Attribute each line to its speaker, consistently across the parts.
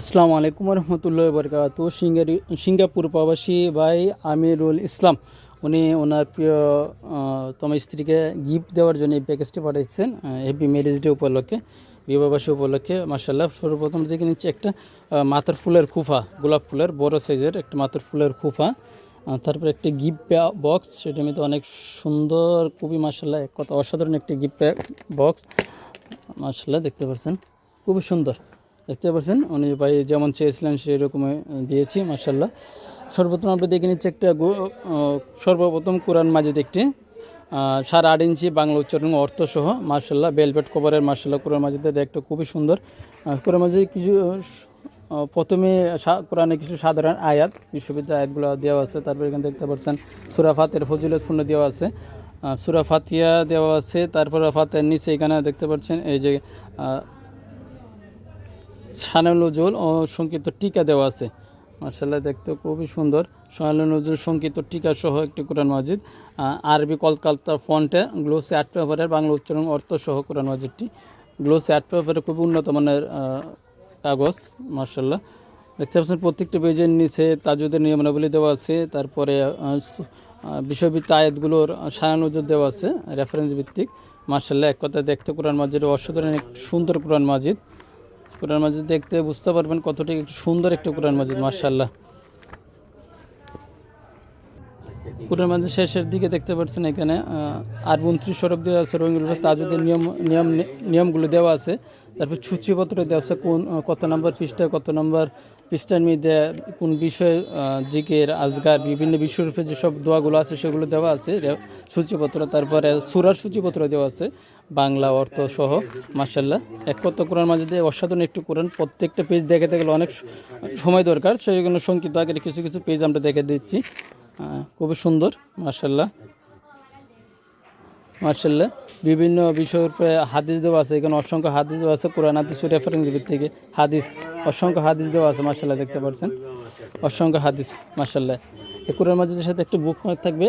Speaker 1: আসসালামু আলাইকুম রহমতুল্লাহ বরকাত। সিঙ্গারি সিঙ্গাপুর প্রবাসী ভাই আমিরুল ইসলাম, উনি ওনার প্রিয় তম স্ত্রীকে গিফট দেওয়ার জন্য এই প্যাকেজটি পাঠিয়েছেন হ্যাপি ম্যারেজ ডে উপলক্ষে বিবাহবাসী উপলক্ষে মার্শাল্লাহ সর্বপ্রথম দেখে নিচ্ছি একটা মাথার ফুলের খুফা, গোলাপ ফুলের, বড় সাইজের একটা মাথার ফুলের খুফা তারপর একটি গিফট বক্স সেটার মধ্যে অনেক সুন্দর, খুবই মার্শাল্লাহ কথা অসাধারণ একটি গিফট বক্স মার্শাল্লাহ দেখতে পাচ্ছেন, খুবই সুন্দর। দেখতে পাচ্ছেন উনি ভাই যেমন চেয়েছিলেন সেই রকমই দিয়েছি মার্শাল্লাহ সর্বপ্রথম আমরা দেখে নিচ্ছি একটা সর্বপ্রথম কোরআন মাজিদ একটি সাড়ে আট ইঞ্চি বাংলা উচ্চারণ ও অর্থ সহ মার্শাল্লাহ বেলভেট কভারের মার্শাল্লাহ কোরআন মাজিদের একটা খুবই সুন্দর কোরআন মাজিদ কিছু প্রথমে কোরআনে কিছু সাধারণ আয়াত বিশ্ববিদ্যালয় আয়াতগুলো দেওয়া আছে তারপর এখানে দেখতে পাচ্ছেন সুরা ফাতের ফজিলতপূর্ণ দেওয়া আছে আহ, সুরা ফাতিয়া দেওয়া আছে তারপর ফাতের নিচে এখানে দেখতে পাচ্ছেন এই যে শানুল নজরুল ও সংকিত টিকা দেওয়া আছে। মার্শাল্লাহ দেখতে খুবই সুন্দর। শানুল নজরুল সংকিত টিকা সহ একটি কোরআন মাজিদ। আরবি কলকাতা ফন্টে গ্লোসি আর্ট পেপারের বাংলা উচ্চারণ অর্থ সহ কোরআন মাজিদটি। গ্লোসি আর্ট পেপারের খুবই উন্নত মানের কাগজ মার্শাল্লাহ দেখতে পাচ্ছেন প্রত্যেকটা পেজের নিচে তাজুদের নিয়মাবলী দেওয়া আছে। তারপরে বিষয়ভিত্তিক আয়াতগুলোর সারা নজর দেওয়া আছে, রেফারেন্স ভিত্তিক। মার্শাল্লাহ এক কথায় দেখতে কোরআন মাজিদ অসাধারণ এক সুন্দর কোরআন মাজিদ। কোরআন মাজিদ দেখতে বুঝতে পারবেন কতটা একটু সুন্দর একটা কোরআন মাজিদ মার্শাল্লাহ কোরআন মাজিদ শেষের দিকে দেখতে পাচ্ছেন এখানে আর উনত্রিশ সরব দেওয়া আছে, রঙিন তাজুদের নিয়ম নিয়ম, নিয়মগুলো দেওয়া আছে। তারপর সূচিপত্র দেওয়া আছে, কোন কত নম্বর পৃষ্ঠা, কত নম্বর পৃষ্ঠার মধ্যে, কোন বিষয়ে জিকের, আজগার, বিভিন্ন বিষয়রূপে যেসব দোয়াগুলো আছে সেগুলো দেওয়া আছে, সূচিপত্র, তারপরে সুরার সূচিপত্র দেওয়া আছে। বাংলা অর্থ সহ মার্শাল্লাহ এক কত কোরআন মাঝে দিয়ে অসাধারণ একটু কোরআন। প্রত্যেকটা পেজ দেখাতে গেলে অনেক সময় দরকার সেই জন্য সংক্ষিপ্ত আকারে কিছু কিছু পেজ আমরা দেখে দিচ্ছি। খুবই সুন্দর মার্শাল্লাহ মার্শাল্লাহ বিভিন্ন বিষয়ের উপরে হাদিস দেওয়া আছে, এখানে অসংখ্য হাদিস দেওয়া আছে, কোরআন, হাদিস রেফারেন্স থেকে হাদিস, অসংখ্য হাদিস দেওয়া আছে মার্শাল্লাহ দেখতে পাচ্ছেন। অসংখ্য হাদিস মার্শাল্লাহ কোরআন মাজিদের সাথে একটা বুকমার্ক থাকবে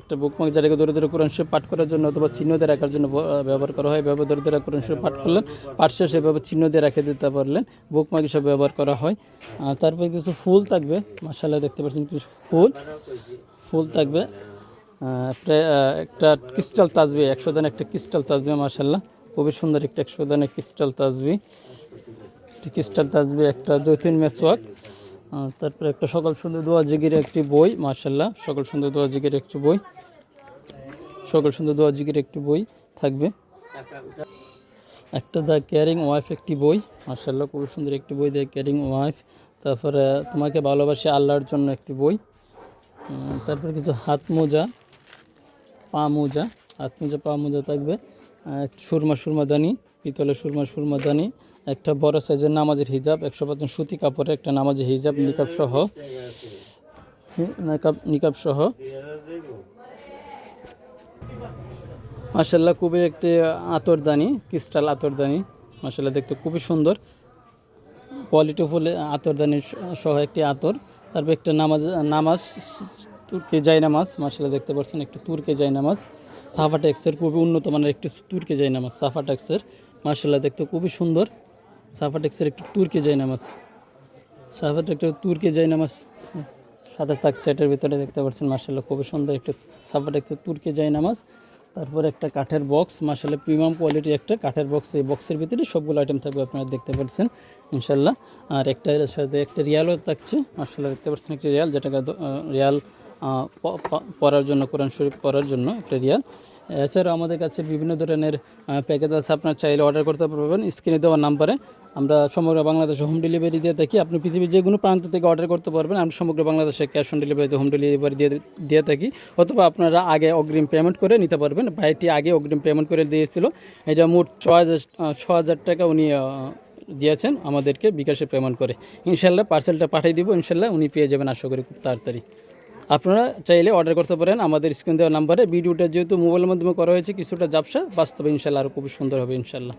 Speaker 1: একটা বুকমার্ক যেটাকে ধরে ধরে কোরআন শরীফ পাঠ করার জন্য অথবা চিহ্ন দিয়ে রাখার জন্য ব্যবহার করা হয়। এভাবে ধরে ধরে কোরআন শরীফ পাঠ করলেন, পাঠ শেষে এভাবে চিহ্ন দিয়ে রেখে দিতে পারলেন বুকমার্ক হিসেবে ব্যবহার করা হয়। তারপরে কিছু ফুল থাকবে মার্শাল্লাহ দেখতে পাচ্ছেন কিছু ফুল। ফুল থাকবে একটা ক্রিস্টাল তাজবি একশো দান একটা ক্রিস্টাল তাজবি মার্শাল্লাহ খুবই সুন্দর একটা একশো দানের ক্রিস্টাল তাজবি ক্রিস্টাল তাজবি, একটা জৈতুন মেসওয়াক। তারপরে একটা সকাল সুন্দর দোয়া জিগির একটি বই মার্শাল্লাহ সকাল সুন্দর দোয়া জিগির একটি বই। সকাল সুন্দর দোয়া জিগির একটি বই থাকবে। একটা দ্য কেয়ারিং ওয়াইফ একটি বই মার্শাল্লাহ খুব সুন্দর একটি বই, দ্য কেয়ারিং ওয়াইফ তারপরে তোমাকে ভালোবাসি আল্লাহর জন্য একটি বই। তারপরে কিছু হাত মোজা, পা মোজা, হাত মোজা, পা মোজা থাকবে। সুরমা সুরমাদানি পিতলের সুরমা সুরমাদানি একটা বড় সাইজের নামাজের হিজাব, একশো পার্সেন্ট সুতি কাপড়ের একটা নামাজের হিজাব, নিকাব সহ। নিকাব সহ। মাসাল্লাহ খুবই একটি আতরদানি, ক্রিস্টাল আতরদানি। মাসাল্লাহ দেখতে খুবই সুন্দর। কোয়ালিটি ফুল আতরদানি সহ একটি আতর। তারপর একটা নামাজ নামাজ, তুর্কে যাই নামাজ মার্শাল্লাহ দেখতে পাচ্ছেন, একটু তুর্কে যাই নামাজ সাফা ট্যাক্সের খুবই উন্নত মানের একটি তুর্কি যাই নামাজ সাফা ট্যাক্সের। মার্শাল্লাহ দেখতে খুবই সুন্দর। সাফা ট্যাক্সের একটু তুর্কি যাই নামাজ সাফা একটা তুর্কি যাই নামাজ সাথে থাক সেটের ভিতরে দেখতে পাচ্ছেন মার্শাল্লাহ খুবই সুন্দর একটা সাফা ট্যাক্সের তুর্কি যাই নামাজ তারপর একটা কাঠের বক্স মার্শাল্লাহ প্রিমিয়াম কোয়ালিটি একটা কাঠের বক্স। এই বক্সের ভিতরে সবগুলো আইটেম থাকবে, আপনারা দেখতে পাচ্ছেন ইনশাল্লাহ আর একটা সাথে একটা রিয়ালও থাকছে মার্শাল্লাহ দেখতে পাচ্ছেন একটা রিয়াল, যেটাকে রিয়াল পড়ার জন্য, কোরআন শরীফ পড়ার জন্য একটা রিয়াল। এছাড়াও আমাদের কাছে বিভিন্ন ধরনের প্যাকেজ আছে, আপনার চাইলে অর্ডার করতে পারবেন। স্ক্রিনে দেওয়া নাম্বারে আমরা সমগ্র বাংলাদেশে হোম ডেলিভারি দিয়ে থাকি। আপনি পৃথিবীর যে কোনো প্রান্ত থেকে অর্ডার করতে পারবেন। আমরা সমগ্র বাংলাদেশে ক্যাশ অন ডেলিভারিতে হোম ডেলিভারি দিয়ে দিয়ে থাকি। অথবা আপনারা আগে অগ্রিম পেমেন্ট করে নিতে পারবেন। ভাইটি আগে অগ্রিম পেমেন্ট করে দিয়েছিল। এটা মোট ছ হাজার ছ হাজার টাকা উনি দিয়েছেন আমাদেরকে বিকাশে পেমেন্ট করে। ইনশাল্লাহ পার্সেলটা পাঠিয়ে দিব। ইনশাল্লাহ উনি পেয়ে যাবেন আশা করি খুব তাড়াতাড়ি। আপনারা চাইলে অর্ডার করতে পারেন। আমাদের স্ক্রিন দেওয়া নাম্বারে ভিডিওটা যেহেতু মোবাইলের মাধ্যমে করা হয়েছে, কিছুটা জাপসা বাস্তবে ইনশাল্লাহ আরও খুব সুন্দর হবে ইনশাল্লাহ।